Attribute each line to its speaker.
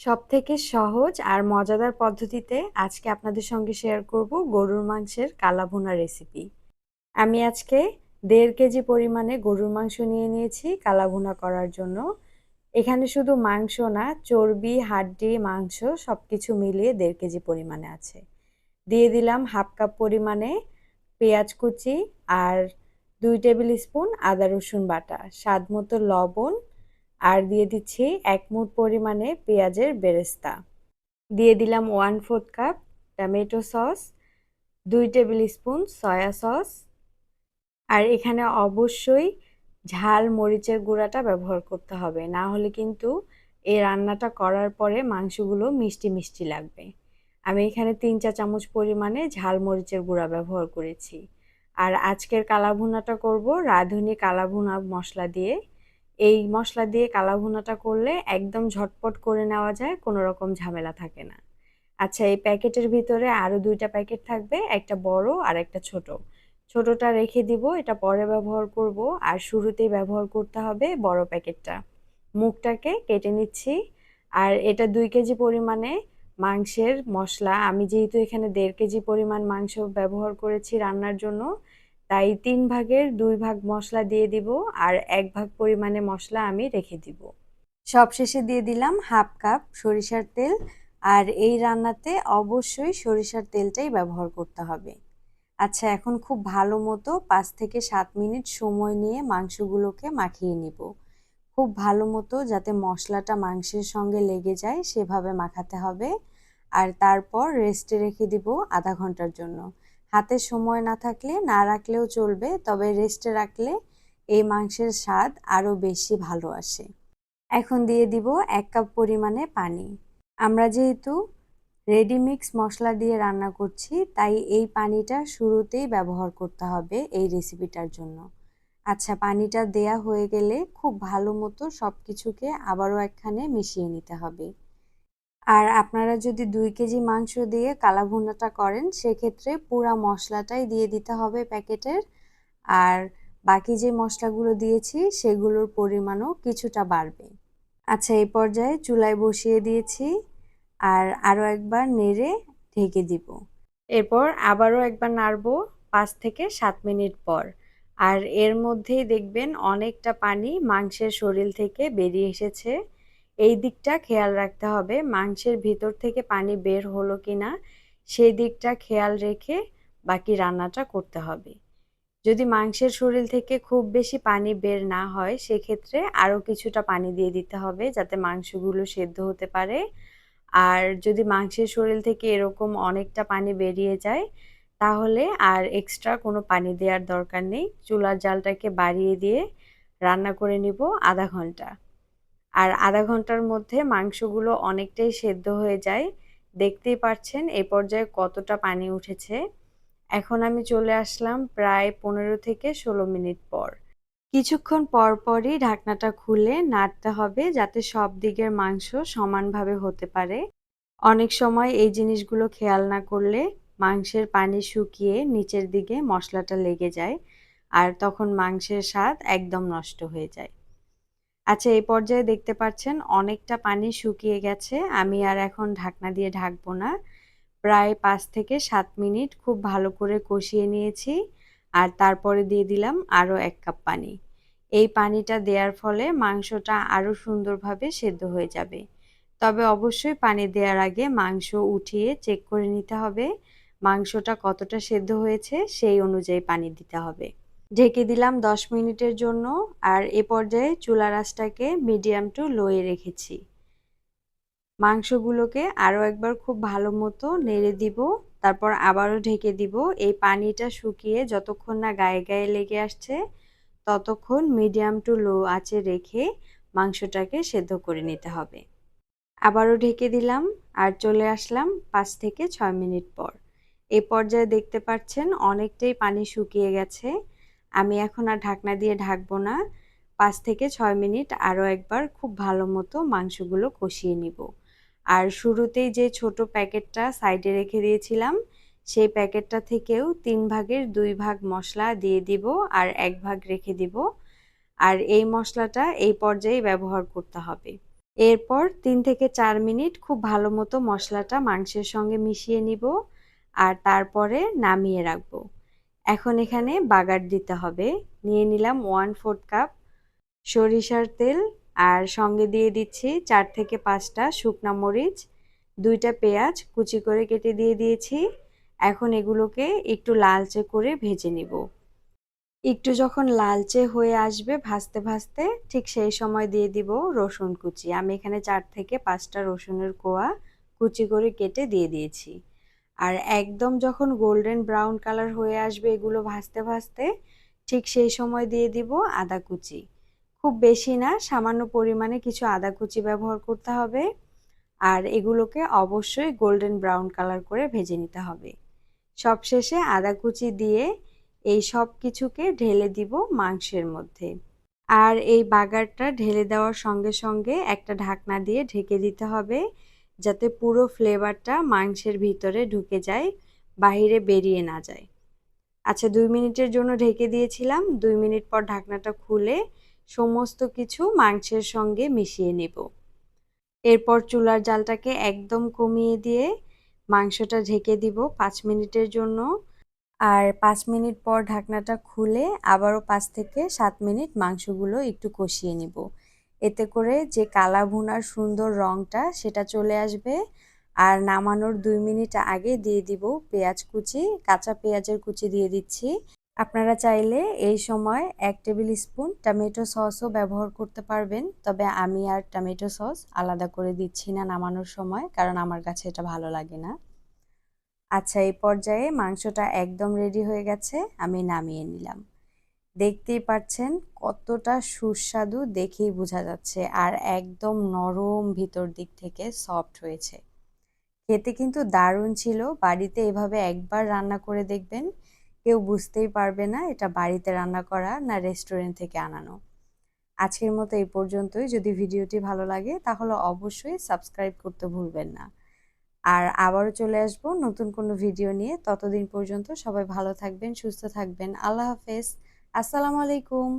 Speaker 1: সবথেকে সহজ আর মজাদার পদ্ধতিতে আজকে আপনাদের সঙ্গে শেয়ার করব গরুর মাংসের কালাভুনা রেসিপি আমি আজকে দেড় কেজি পরিমাণে গরুর মাংস নিয়ে নিয়েছি কালাভুনা করার জন্য। এখানে শুধু মাংস না, চর্বি, হাড্ডি, মাংস সব কিছু মিলিয়ে দেড় কেজি পরিমাণে আছে। দিয়ে দিলাম হাফ কাপ পরিমাণে পেঁয়াজ কুচি আর দুই টেবিল স্পুন আদা রসুন বাটা। স্বাদ মতো লবণ আর দিয়ে দিচ্ছি এক মুঠ পরিমাণে পেঁয়াজের বেরেস্তা। দিয়ে দিলাম one fourth cup tomato sauce, দুই টেবিল স্পুন সয়া সস, আর এখানে অবশ্যই ঝাল মরিচের গুঁড়াটা ব্যবহার করতে হবে। না হলে কিন্তু এই রান্নাটা করার পরে মাংসগুলো মিষ্টি মিষ্টি লাগবে। আমি এখানে তিন চা চামচ পরিমাণে ঝাল মরিচের গুঁড়া ব্যবহার করেছি। আর আজকের কালাভুনাটা করব রাঁধুনি কালাভুনা মশলা দিয়ে। এই মশলা দিয়ে কালা ভুনাটা করলে একদম ঝটপট করে নেওয়া যায়, কোনো রকম ঝামেলা থাকে না। আচ্ছা এই প্যাকেটের ভিতরে আরও দুইটা প্যাকেট থাকবে, একটা বড় আর একটা ছোট। ছোটটা রেখে দিব, এটা পরে ব্যবহার করব, আর শুরুতেই ব্যবহার করতে হবে বড় প্যাকেটটা। মুখটাকে কেটে নিচ্ছি, আর এটা দুই কেজি পরিমাণে মাংসের মশলা। আমি যেহেতু এখানে দেড় কেজি পরিমাণ মাংস ব্যবহার করেছি রান্নার জন্য তাই তিন ভাগের দুই ভাগ মশলা দিয়ে দিব আর এক ভাগ পরিমাণে মশলা আমি রেখে দিব। সবশেষে দিয়ে দিলাম হাফ কাপ সরিষার তেল আর এই রান্নাতে অবশ্যই সরিষার তেলটাই ব্যবহার করতে হবে। আচ্ছা এখন খুব ভালো মতো পাঁচ থেকে সাত মিনিট সময় নিয়ে মাংসগুলোকে মাখিয়ে নিব। খুব ভালো মতো যাতে মশলাটা মাংসের সঙ্গে লেগে যায় সেভাবে মাখাতে হবে। আর তারপর রেস্টে রেখে দিব আধা ঘণ্টার জন্য। হাতে সময় না থাকলে, না রাখলেও চলবে, তবে রেস্টে রাখলে এই মাংসের স্বাদ আরও বেশি ভালো আসে। এখন দিয়ে দিব এক কাপ পরিমাণে পানি। আমরা যেহেতু রেডিমিক্স মশলা দিয়ে রান্না করছি, তাই এই পানিটা শুরুতেই ব্যবহার করতে হবে এই রেসিপিটার জন্য। আচ্ছা পানিটা দেয়া হয়ে গেলে খুব ভালো মতো সব কিছুকে আবারও একখানে মিশিয়ে নিতে হবে। আর আপনারা যদি দুই কেজি মাংস দিয়ে কালা ভুনাটা করেন, সেক্ষেত্রে পুরা মশলাটাই দিয়ে দিতে হবে প্যাকেটের। আর বাকি যে মশলাগুলো দিয়েছি, সেগুলোর পরিমাণও কিছুটা বাড়বে। আচ্ছা এই পর্যায়ে চুলায় বসিয়ে দিয়েছি আর আরও একবার নেড়ে ঢেকে দিব। এরপর আবারও একবার নাড়বো পাঁচ থেকে সাত মিনিট পর। আর এর মধ্যেই দেখবেন অনেকটা পানি মাংসের শরীর থেকে বেরিয়ে এসেছে। এই দিকটা খেয়াল রাখতে হবে, মাংসের ভিতর থেকে পানি বের হলো কি না সেই দিকটা খেয়াল রেখে বাকি রান্নাটা করতে হবে। যদি মাংসের শরীর থেকে খুব বেশি পানি বের না হয়, সেক্ষেত্রে আরও কিছুটা পানি দিয়ে দিতে হবে যাতে মাংসগুলো সেদ্ধ হতে পারে। আর যদি মাংসের শরীর থেকে এরকম অনেকটা পানি বেরিয়ে যায়, তাহলে আর এক্সট্রা কোনো পানি দেওয়ার দরকার নেই। চুলার জালটাকে বাড়িয়ে দিয়ে রান্না করে নিব আধা ঘণ্টা। আর আধা ঘণ্টার মধ্যে মাংসগুলো অনেকটাই সেদ্ধ হয়ে যায়। দেখতেই পাচ্ছেন এ পর্যায়ে কতটা পানি উঠেছে। এখন আমি চলে আসলাম প্রায় পনেরো থেকে ষোলো মিনিট পর। কিছুক্ষণ পর পরই ঢাকনাটা খুলে নাড়তে হবে যাতে সব দিকের মাংস সমানভাবে হতে পারে। অনেক সময় এই জিনিসগুলো খেয়াল না করলে মাংসের পানি শুকিয়ে নিচের দিকে মশলাটা লেগে যায় আর তখন মাংসের স্বাদ একদম নষ্ট হয়ে যায়। আচ্ছা এই পর্যায়ে দেখতে পাচ্ছেন অনেকটা পানি শুকিয়ে গেছে। আমি আর এখন ঢাকনা দিয়ে ঢাকবো না। প্রায় পাঁচ থেকে সাত মিনিট খুব ভালো করে কষিয়ে নিয়েছি আর তারপরে দিয়ে দিলাম আরও এক কাপ পানি। এই পানিটা দেওয়ার ফলে মাংসটা আরও সুন্দরভাবে সেদ্ধ হয়ে যাবে। তবে অবশ্যই পানি দেওয়ার আগে মাংস উঠিয়ে চেক করে নিতে হবে। মাংসটা কতটা সেদ্ধ হয়েছে সেই অনুযায়ী পানি দিতে হবে। ঢেকে দিলাম দশ মিনিটের জন্য আর এ পর্যায়ে চুলা রাসটাকে মিডিয়াম টু লোয়ে রেখেছি। মাংসগুলোকে আরও একবার খুব ভালো মতো নেড়ে দিব, তারপর আবারও ঢেকে দিব। এই পানিটা শুকিয়ে যতক্ষণ না গায়ে গায়ে লেগে আসছে, ততক্ষণ মিডিয়াম টু লো আঁচে রেখে মাংসটাকে সেদ্ধ করে নিতে হবে। আবারও ঢেকে দিলাম আর চলে আসলাম পাঁচ থেকে ছয় মিনিট পর। এ পর্যায়ে দেখতে পাচ্ছেন অনেকটাই পানি শুকিয়ে গেছে। আমি এখন আর ঢাকনা দিয়ে ঢাকবো না। পাঁচ থেকে ছয় মিনিট আরও একবার খুব ভালো মতো মাংসগুলো কষিয়ে নিব। আর শুরুতেই যে ছোট প্যাকেটটা সাইডে রেখে দিয়েছিলাম, সেই প্যাকেটটা থেকেও তিন ভাগের দুই ভাগ মশলা দিয়ে দিব আর এক ভাগ রেখে দিব। আর এই মশলাটা এই পর্যায়ে ব্যবহার করতে হবে। এরপর তিন থেকে চার মিনিট খুব ভালো মতো মশলাটা মাংসের সঙ্গে মিশিয়ে নিব আর তারপরে নামিয়ে রাখব। এখন এখানে বাগার দিতে হবে। নিয়ে নিলাম ওয়ান ফোর্থ কাপ সরিষার তেল আর সঙ্গে দিয়ে দিচ্ছি চার থেকে পাঁচটা শুকনা মরিচ, দুইটা পেঁয়াজ কুচি করে কেটে দিয়ে দিয়েছি। এখন এগুলোকে একটু লালচে করে ভেজে নিব। একটু যখন লালচে হয়ে আসবে ভাজতে ভাজতে ঠিক সেই সময় দিয়ে দিব রসুন কুচি। আমি এখানে চার থেকে পাঁচটা রসুনের কোয়া কুচি করে কেটে দিয়ে দিয়েছি। আর একদম যখন গোল্ডেন ব্রাউন কালার হয়ে আসবে এগুলো ভাজতে ভাজতে, ঠিক সেই সময় দিয়ে দিব আদা কুচি। খুব বেশি না, সামান্য পরিমাণে কিছু আদা কুচি ব্যবহার করতে হবে। আর এগুলোকে অবশ্যই গোল্ডেন ব্রাউন কালার করে ভেজে নিতে হবে। সবশেষে আদা কুচি দিয়ে এই সব কিছুকে ঢেলে দিব মাংসের মধ্যে। আর এই বাগারটা ঢেলে দেওয়ার সঙ্গে সঙ্গে একটা ঢাকনা দিয়ে ঢেকে দিতে হবে। যাতে পুরো ফ্লেভারটা মাংসের ভিতরে ঢুকে যায়, বাহিরে বেরিয়ে না যায়। আচ্ছা দুই মিনিটের জন্য ঢেকে দিয়েছিলাম। দুই মিনিট পর ঢাকনাটা খুলে সমস্ত কিছু মাংসের সঙ্গে মিশিয়ে নেব। এরপর চুলার জালটাকে একদম কমিয়ে দিয়ে মাংসটা ঢেকে দিব পাঁচ মিনিটের জন্য। আর পাঁচ মিনিট পর ঢাকনাটা খুলে আবারও পাঁচ থেকে সাত মিনিট মাংসগুলো একটু কষিয়ে নিব। এতে করে যে কালা ভুনার সুন্দর রঙটা সেটা চলে আসবে। আর নামানোর দুই মিনিট আগে দিয়ে দিব পেঁয়াজ কুচি, কাঁচা পেঁয়াজের কুচি দিয়ে দিচ্ছি। আপনারা চাইলে এই সময় এক টেবিল স্পুন টমেটো সসও ব্যবহার করতে পারবেন, তবে আমি আর টমেটো সস আলাদা করে দিচ্ছি না নামানোর সময়, কারণ আমার কাছে এটা ভালো লাগে না। আচ্ছা এই পর্যায়ে মাংসটা একদম রেডি হয়ে গেছে, আমি নামিয়ে নিলাম। দেখতেই পাচ্ছেন কতটা সুস্বাদু দেখেই বোঝা যাচ্ছে। আর একদম নরম ভিতর দিক থেকে সফট হয়েছে। খেতে কিন্তু দারুণ ছিল। বাড়িতে এভাবে একবার রান্না করে দেখবেন, কেউ বুঝতেই পারবে না এটা বাড়িতে রান্না করা না রেস্টুরেন্ট থেকে আনানো। আজকের মতো এই পর্যন্তই। যদি ভিডিওটি ভালো লাগে তাহলে অবশ্যই সাবস্ক্রাইব করতে ভুলবেন না। আর আবারও চলে আসব নতুন কোনো ভিডিও নিয়ে। ততদিন পর্যন্ত সবাই ভালো থাকবেন, সুস্থ থাকবেন। আল্লাহ হাফেজ। আসসালামু আলাইকুম।